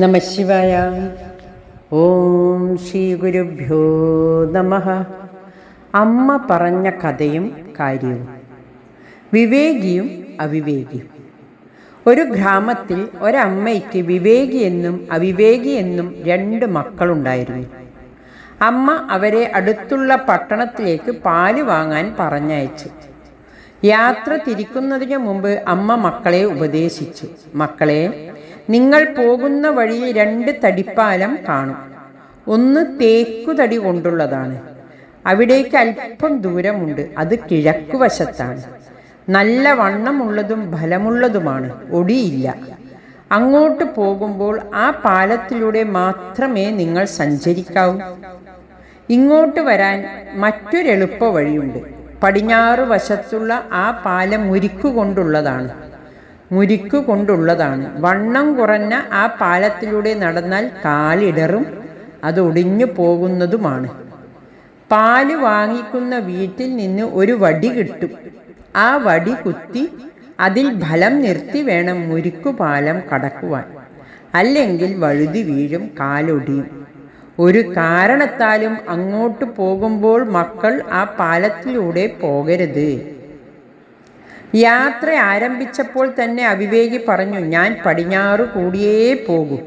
നമശിവായ ഓം ശ്രീ ഗുരുഭ്യോ നമ. അമ്മ പറഞ്ഞ കഥയും കാര്യവും. വിവേകിയും അവിവേകിയും. ഒരു ഗ്രാമത്തിൽ ഒരമ്മയ്ക്ക് വിവേകി എന്നും എന്നും രണ്ട് മക്കളുണ്ടായിരുന്നു. അമ്മ അവരെ അടുത്തുള്ള പട്ടണത്തിലേക്ക് പാൽ വാങ്ങാൻ പറഞ്ഞയച്ചു. യാത്ര തിരിക്കുന്നതിന് മുമ്പ് അമ്മ മക്കളെ ഉപദേശിച്ചു. മക്കളെ നിങ്ങൾ പോകുന്ന വഴി രണ്ട് തടിപ്പാലം കാണും. ഒന്ന് തേക്കുതടി കൊണ്ടുള്ളതാണ്. അവിടേക്ക് അല്പം ദൂരമുണ്ട്. അത് കിഴക്കുവശത്താണ് നല്ല വണ്ണമുള്ളതും ഫലമുള്ളതുമാണ്. ഒടിയില്ല. അങ്ങോട്ട് പോകുമ്പോൾ ആ പാലത്തിലൂടെ മാത്രമേ നിങ്ങൾ സഞ്ചരിക്കാവൂ. ഇങ്ങോട്ട് വരാൻ മറ്റൊരെളുപ്പ വഴിയുണ്ട് പടിഞ്ഞാറ് വശത്തുള്ള ആ പാലം മുരിക്കു കൊണ്ടുള്ളതാണ് മുരിക്കു കൊണ്ടുള്ളതാണ് വണ്ണം കുറഞ്ഞ ആ പാലത്തിലൂടെ നടന്നാൽ കാലിടറും അത് ഒടിഞ്ഞു പോകുന്നതുമാണ്. പാൽ വാങ്ങിക്കുന്ന വീട്ടിൽ നിന്ന് ഒരു വടി കിട്ടും. ആ വടി കുത്തി അതിൽ ഫലം നിർത്തി വേണം മുരിക്കു പാലം കടക്കുവാൻ. അല്ലെങ്കിൽ വഴുതി വീഴും കാലൊടിയും. ഒരു കാരണത്താലും അങ്ങോട്ട് പോകുമ്പോൾ മക്കൾ ആ പാലത്തിലൂടെ പോകരുത്. യാത്ര ആരംഭിച്ചപ്പോൾ തന്നെ അവിവേകി പറഞ്ഞു ഞാൻ പടിഞ്ഞാറ് കൂടിയേ പോകൂ.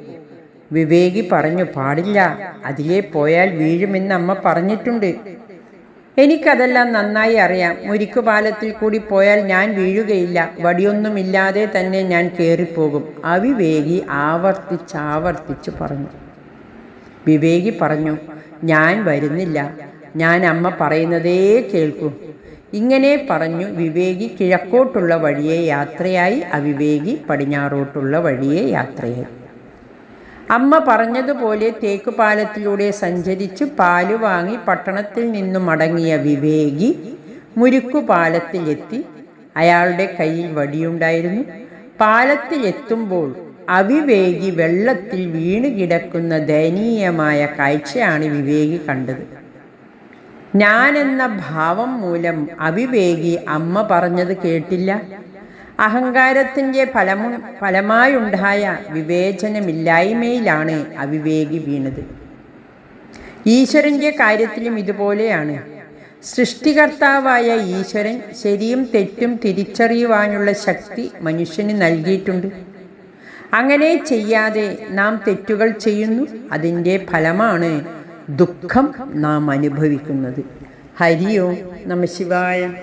വിവേകി പറഞ്ഞു പാടില്ല അതിലേ പോയാൽ വീഴുമെന്ന് അമ്മ പറഞ്ഞിട്ടുണ്ട്. എനിക്കതെല്ലാം നന്നായി അറിയാം. മുരിക്കുപാലത്തിൽ കൂടി പോയാൽ ഞാൻ വീഴുകയില്ല. വടിയൊന്നുമില്ലാതെ തന്നെ ഞാൻ കയറിപ്പോകും അവിവേകി ആവർത്തിച്ചാവർത്തിച്ചു പറഞ്ഞു. വിവേകി പറഞ്ഞു ഞാൻ വരുന്നില്ല. ഞാൻ അമ്മ പറയുന്നതേ കേൾക്കൂ. ഇങ്ങനെ പറഞ്ഞു വിവേകി കിഴക്കോട്ടുള്ള വഴിയെ യാത്രയായി അവിവേകി പടിഞ്ഞാറോട്ടുള്ള വഴിയെ യാത്രയായി. അമ്മ പറഞ്ഞതുപോലെ തേക്കുപാലത്തിലൂടെ സഞ്ചരിച്ച് പാൽ വാങ്ങി പട്ടണത്തിൽ നിന്നും മടങ്ങിയ വിവേകി മുരുക്കുപാലത്തിലെത്തി. അയാളുടെ കയ്യിൽ വടിയുണ്ടായിരുന്നു. പാലത്തിലെത്തുമ്പോൾ അവിവേകി വെള്ളത്തിൽ വീണ് കിടക്കുന്ന ദയനീയമായ കാഴ്ചയാണ് വിവേകി കണ്ടത്. ഞാനെന്ന ഭാവം മൂലം അവിവേകി അമ്മ പറഞ്ഞത് കേട്ടില്ല. അഹങ്കാരത്തിന്റെ ഫലമു ഫലമായുണ്ടായ വിവേചനമില്ലായ്മയിലാണ് അവിവേകി വീണത്. ഈശ്വരന്റെ കാര്യത്തിലും ഇതുപോലെയാണ്. സൃഷ്ടികർത്താവായ ഈശ്വരൻ ശരിയും തെറ്റും തിരിച്ചറിയുവാനുള്ള ശക്തി മനുഷ്യന് നൽകിയിട്ടുണ്ട്. അങ്ങനെ ചെയ്യാതെ നാം തെറ്റുകൾ ചെയ്യുന്നു. അതിന്റെ ഫലമാണ് ദുഃഖം നാം അനുഭവിക്കുന്നത്. ഹരിയോ നമ ശിവായ.